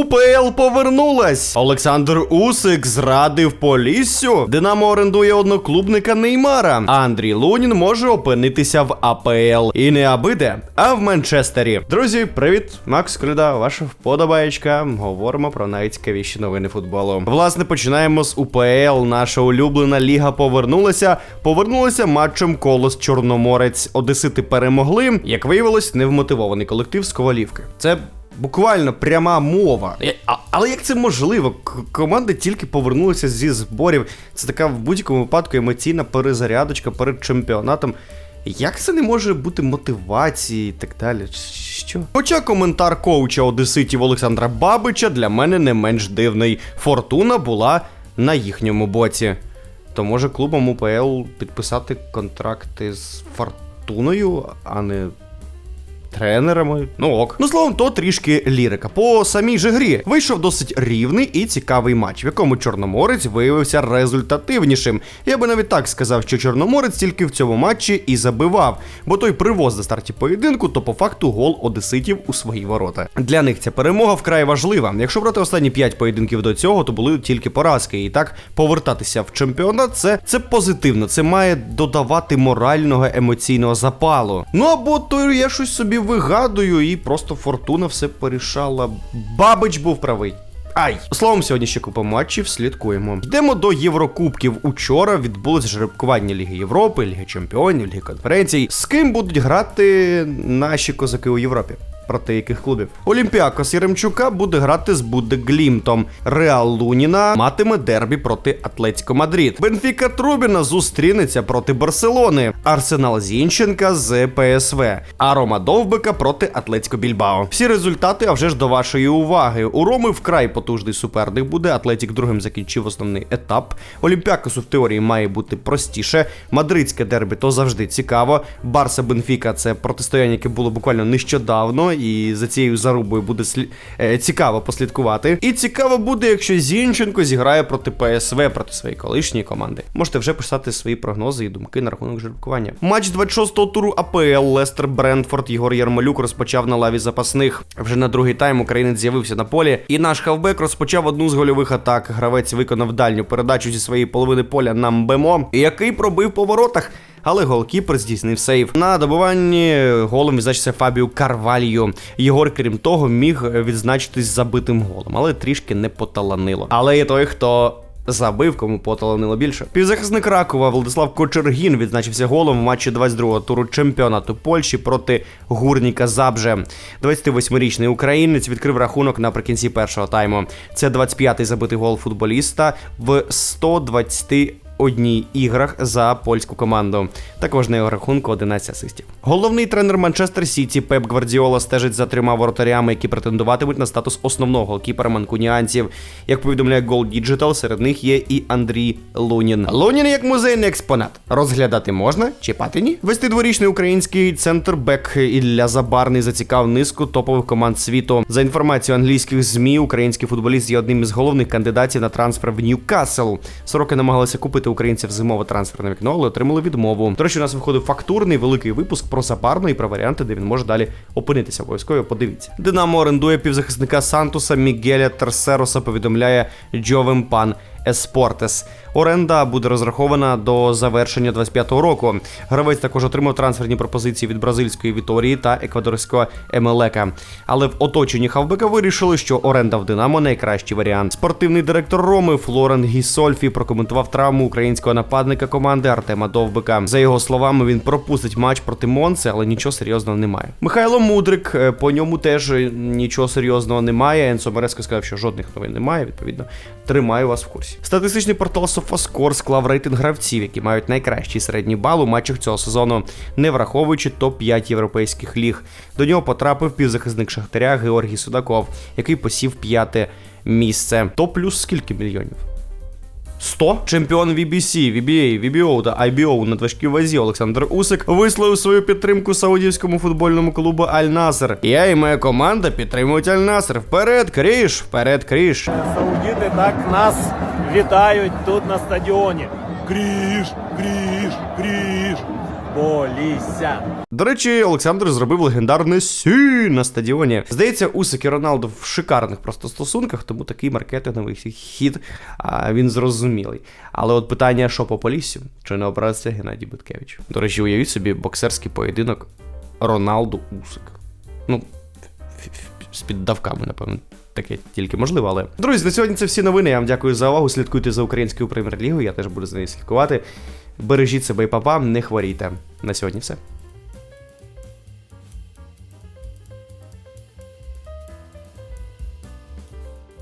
УПЛ повернулась. Олександр Усик зрадив Поліссю. Динамо орендує одноклубника Неймара. А Андрій Лунін може опинитися в АПЛ. І не абиде, а в Манчестері. Друзі, привіт! Макс Крида, ваша вподобаєчка. Говоримо про найцікавіші новини футболу. Власне, починаємо з УПЛ. Наша улюблена ліга повернулася. Повернулася матчем Колос Чорноморець. Одесити перемогли. Як виявилось, невмотивований колектив з Ковалівки. Це буквально пряма мова. А- Але як це можливо? К- Команди тільки повернулися зі зборів. Це така в будь-якому випадку емоційна перезарядочка перед чемпіонатом. Як це не може бути мотивації і так далі? Що? Хоча коментар коуча Одеситів Олександра Бабича для мене не менш дивний. Фортуна була на їхньому боці. То може клубам УПЛ підписати контракти з Фортуною, а не тренерами. Ну ок. Ну словом, то трішки лірика. По самій же грі вийшов досить рівний і цікавий матч, в якому Чорноморець виявився результативнішим. Я би навіть так сказав, що Чорноморець тільки в цьому матчі і забивав, бо той привоз на старті поєдинку, то по факту гол одеситів у свої ворота. Для них ця перемога вкрай важлива. Якщо брати останні 5 поєдинків до цього, то були тільки поразки. І так повертатися в чемпіонат це, це позитивно. Це має додавати морального емоційного запалу. Ну або то я щось собі вигадую, і просто фортуна все порішала. Бабич був правий. Ай, словом, сьогодні ще купа матчів, слідкуємо. Йдемо до Єврокубків. Учора відбулось жеребкування Ліги Європи, Ліги Чемпіонів, Ліги конференцій. З ким будуть грати наші козаки у Європі? Проти яких клубів? Олімпіакос Єремчука буде грати з Будеглімтом. Реал Луніна матиме дербі проти Атлетіко Мадрид. Бенфіка Трубіна зустрінеться проти Барселони. Арсенал Зінченка з ПСВ. А Рома Довбика проти Атлетіко Більбао. Всі результати, а вже ж до вашої уваги. У Роми вкрай потужний суперник буде. Атлетік другим закінчив основний етап. Олімпіакосу в теорії має бути простіше. Мадридське дербі то завжди цікаво. Барса Бенфіка це протистояння, яке було буквально нещодавно, і за цією зарубою буде слі... е, цікаво послідкувати. І цікаво буде, якщо Зінченко зіграє проти ПСВ, проти своєї колишньої команди. Можете вже писати свої прогнози і думки на рахунок жеребкування. Матч 26-го туру АПЛ Лестер Брентфорд Єгор Ярмолюк розпочав на лаві запасних. Вже на другий тайм українець з'явився на полі, і наш хавбек розпочав одну з гольових атак. Гравець виконав дальню передачу зі своєї половини поля на Мбемо, який пробив по воротах. Але голкіпер здійснив сейв. На добуванні голом відзначився Фабіо Карвальо. Єгор, крім того, міг відзначитись забитим голом, але трішки не поталанило. Але є той, хто. Забив, кому поталанило більше. Півзахисник Ракова Владислав Кочергін відзначився голом в матчі 22-го туру чемпіонату Польщі проти гурніка Забже. 28-річний українець відкрив рахунок наприкінці першого тайму. Це 25-й забитий гол футболіста в 120 одній іграх за польську команду. Також на його рахунку 11 асистів. Головний тренер Манчестер Сіті Пеп Гвардіола стежить за трьома воротарями, які претендуватимуть на статус основного голкіпера манкуніанців. Як повідомляє Goal Digital, серед них є і Андрій Лунін. Лунін як музейний експонат. Розглядати можна, чіпати ні. 22-річний український центрбек Ілля Забарний зацікав низку топових команд світу. За інформацією англійських змі, український футболіст є одним із головних кандидатів на трансфер в Ньюкасл. Сороки намагалися купити українців зимове трансферне вікно, але отримали відмову. До речі, у нас виходив фактурний великий випуск про Забарну і про варіанти, де він може далі опинитися. Обов'язково подивіться. Динамо орендує півзахисника Сантуса Мігеля Терсероса. Повідомляє Джовем Пан Еспортес. Оренда буде розрахована до завершення 25-го року. Гравець також отримав трансферні пропозиції від бразильської Віторії та еквадорського Емелека. Але в оточенні Хавбека вирішили, що оренда в Динамо найкращий варіант. Спортивний директор Роми Флорен Гісольфі прокоментував травму українського нападника команди Артема Довбика. За його словами, він пропустить матч проти Монце, але нічого серйозного немає. Михайло Мудрик е, по ньому теж е, нічого серйозного немає. Енсо Мереско сказав, що жодних новин немає. Відповідно, тримаю вас в курсі. Статистичний портал SofaScore склав рейтинг гравців, які мають найкращий середній бал у матчах цього сезону, не враховуючи топ-5 європейських ліг. До нього потрапив півзахисник Шахтаря Георгій Судаков, який посів п'яте місце. То плюс скільки мільйонів? 100? Чемпіон VBC, VBA, VBO та IBO на важкій вазі Олександр Усик висловив свою підтримку саудівському футбольному клубу Аль Насер. Я і моя команда підтримують Аль Насер. Вперед, кріш, вперед, кріш. Саудіти так нас вітають тут на стадіоні. Кріш, кріш, кріш. Полісся. До речі, Олександр зробив легендарне сі на стадіоні. Здається, Усик і Роналду в шикарних просто стосунках, тому такий маркетинговий хід а, він зрозумілий. Але от питання, що по Поліссю, чи не образиться Геннадій Биткевич? До речі, уявіть собі боксерський поєдинок Роналду Усик. Ну, з піддавками, напевно. Таке тільки можливо, але друзі, на сьогодні це всі новини. Я вам дякую за увагу. Слідкуйте за українською прем'єр-лігою. Я теж буду за нею слідкувати. Бережіть себе і папа, не хворійте. На сьогодні все.